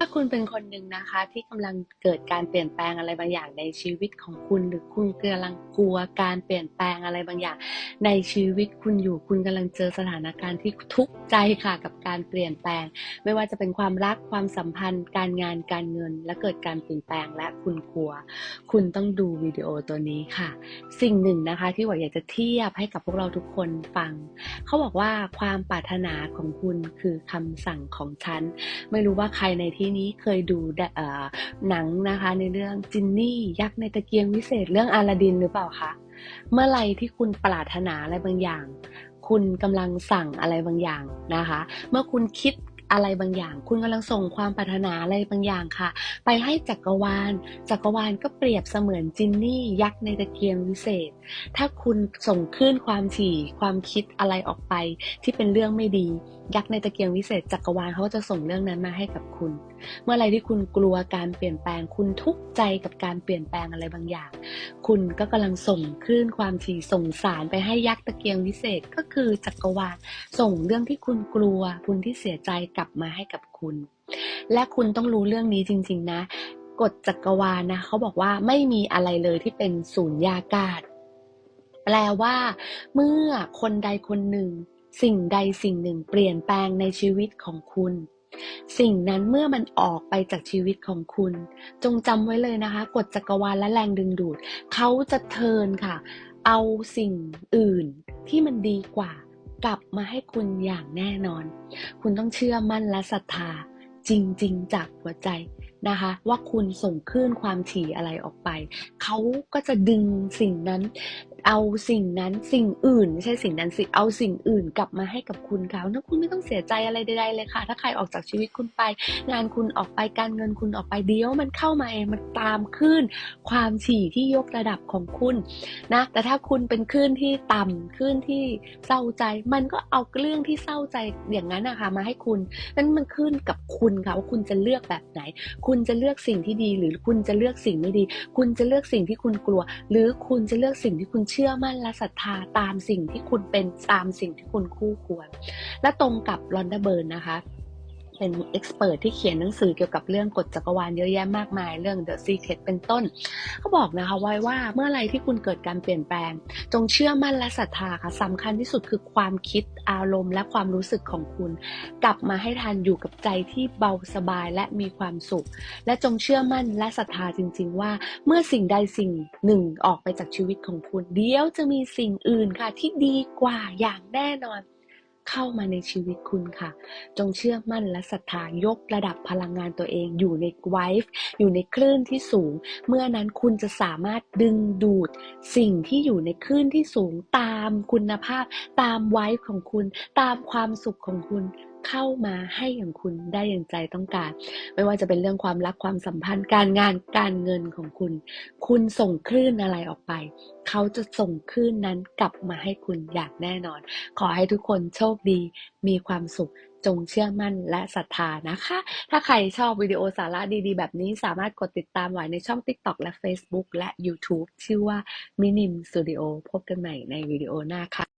ถ้าคุณเป็นคนหนึ่งนะคะที่กำลังเกิดการเปลี่ยนแปลงอะไรบางอย่างในชีวิตของคุณ หรือคุณกำลังกลัวการเปลี่ยนแปลงอะไรบางอย่าง ในชีวิตคุณอยู่คุณกำลังเจอสถานการณ์ที่ทุกข์ใจค่ะกับการเปลี่ยนแปลง ไม่ว่าจะเป็นความรักความสัมพันธ์ การงานการเงิน และเกิดการเปลี่ยนแปลงและคุณกลัว คุณต้องดูวิดีโอตัวนี้ค่ะ สิ่งหนึ่งนะคะที่หวอยากจะเทียบให้กับพวกเราทุกคนฟัง เขาบอกว่าความปรารถนาของคุณคือคำสั่งของฉันไม่รู้ว่าใครในที่นี้เคยดูหนังนะคะในเรื่องจินนี่ยักษ์ในตะเกียงวิเศษเรื่องอาลาดินหรือเปล่าคะ เมื่อไรที่คุณปรารถนาอะไรบางอย่าง คุณกำลังสั่งอะไรบางอย่างนะคะ เมื่อคุณคิด อะไรบางอย่าง คุณกำลังส่งความปรารถนาอะไรบางอย่างค่ะ ไปให้จักรวาล จักรวาลก็เปรียบเสมือนจินนี่ยักษ์ในตะเกียงวิเศษ ถ้าคุณส่งคลื่นความถี่ความคิดอะไรออกไป ที่เป็นเรื่องไม่ดี ยักษ์ในตะเกียงวิเศษ จักรวาลเขาก็จะส่งเรื่องนั้นมาให้กับคุณ เมื่อไรที่คุณกลัวการเปลี่ยนแปลง คุณทุกข์ใจกับการเปลี่ยนแปลงอะไรบางอย่าง คุณก็กำลังส่งคลื่นความถี่ส่งสารไปให้ยักษ์ตะเกียงวิเศษก็คือจักรวาลส่งเรื่องที่คุณกลัวคุณที่เสียใจกลับมาให้กับคุณ และคุณต้องรู้เรื่องนี้จริง ๆ นะกฎจักรวาลนะเขาบอกว่าไม่มีอะไรเลยที่เป็นศูนย์ยากาศ แปลว่า เมื่อคนใดคนหนึ่ง สิ่งใดสิ่งหนึ่ง เปลี่ยนแปลงในชีวิตของคุณ สิ่งนั้นเมื่อมันออกไปจากชีวิตของคุณ จงจำไว้เลยนะคะกฎจักรวาลและแรงดึงดูดเขาจะเทินค่ะ เอาสิ่งอื่นที่มันดีกว่า กลับมาให้คุณอย่างแน่นอน คุณต้องเชื่อมั่นและศรัทธาจริง ๆ จากหัวใจ นะคะ ว่าคุณส่งคลื่นความถี่อะไรออกไป เขาก็จะดึงสิ่งนั้น เอาสิ่งนั้นสิ่งอื่นไม่ใช่สิ่งนั้นสิเอาสิ่งอื่นกลับมาให้กับคุณเขาถ้าคุณไม่ต้องเสียใจอะไรใดๆเลยค่ะ ถ้าใครออกจากชีวิตคุณไป งานคุณออกไปการเงินคุณออกไปเดี๋ยวมันเข้ามาเองมันตามคลื่นความถี่ที่ยกระดับของคุณนะแต่ถ้าคุณเป็นคลื่นที่ต่ำคลื่นที่เศร้าใจ มันก็เอาเรื่องที่เศร้าใจอย่างนั้นนะคะมาให้คุณนั้นมันขึ้นกับคุณค่ะว่าคุณจะเลือกแบบไหนคุณจะเลือกสิ่งที่ดี หรือคุณจะเลือกสิ่งไม่ดี คุณจะเลือกสิ่งที่คุณกลัว หรือคุณจะเลือกสิ่งที่คุณเชื่อมั่นและศรัทธาตามสิ่งที่คุณเป็นตามสิ่งที่คุณคู่ควร และตรงกับลอนดาเบิร์นนะคะ เป็นเอ็กซ์เพรสที่เขียนหนังสือเกี่ยวกับเรื่องกฎจักรวาลเยอะแยะมากมาย เรื่อง The Secret เป็นต้นเขาบอกนะคะไว้ว่าเมื่อไรที่คุณเกิดการเปลี่ยนแปลง จงเชื่อมั่นและศรัทธาค่ะสำคัญที่สุดคือความคิดอารมณ์ และความรู้สึกของคุณ กลับมาให้ทันอยู่กับใจที่เบาสบายและมีความสุข และจงเชื่อมั่นและศรัทธาจริง ๆ ว่า เมื่อสิ่งใดสิ่งหนึ่งออกไปจากชีวิตของคุณ เดี๋ยวจะมีสิ่งอื่นค่ะที่ดีกว่าอย่างแน่นอน เข้ามาในชีวิตคุณค่ะ จงเชื่อมั่นและศรัทธายกระดับพลังงานตัวเองอยู่ในไวฟ์อยู่ในคลื่นที่สูง เมื่อนั้นคุณจะสามารถดึงดูดสิ่งที่อยู่ในคลื่นที่สูงตามคุณภาพ ตามไวฟ์ของคุณ ตามความสุขของคุณ เข้ามาให้อย่างคุณได้อย่างใจต้องการ ไม่ว่าจะเป็นเรื่องความรักความสัมพันธ์ การงานการเงินของคุณ คุณส่งคลื่นอะไรออกไป เขาจะส่งคลื่นนั้นกลับมาให้คุณอย่างแน่นอน ขอให้ทุกคนโชคดี มีความสุขจงเชื่อมั่นและศรัทธานะคะ ถ้าใครชอบวิดีโอสาระดีๆ แบบนี้สามารถกดติดตามไว้ในช่อง TikTok และ Facebook และ YouTube ชื่อว่า Minim Studio พบกันใหม่ในวิดีโอหน้าค่ะ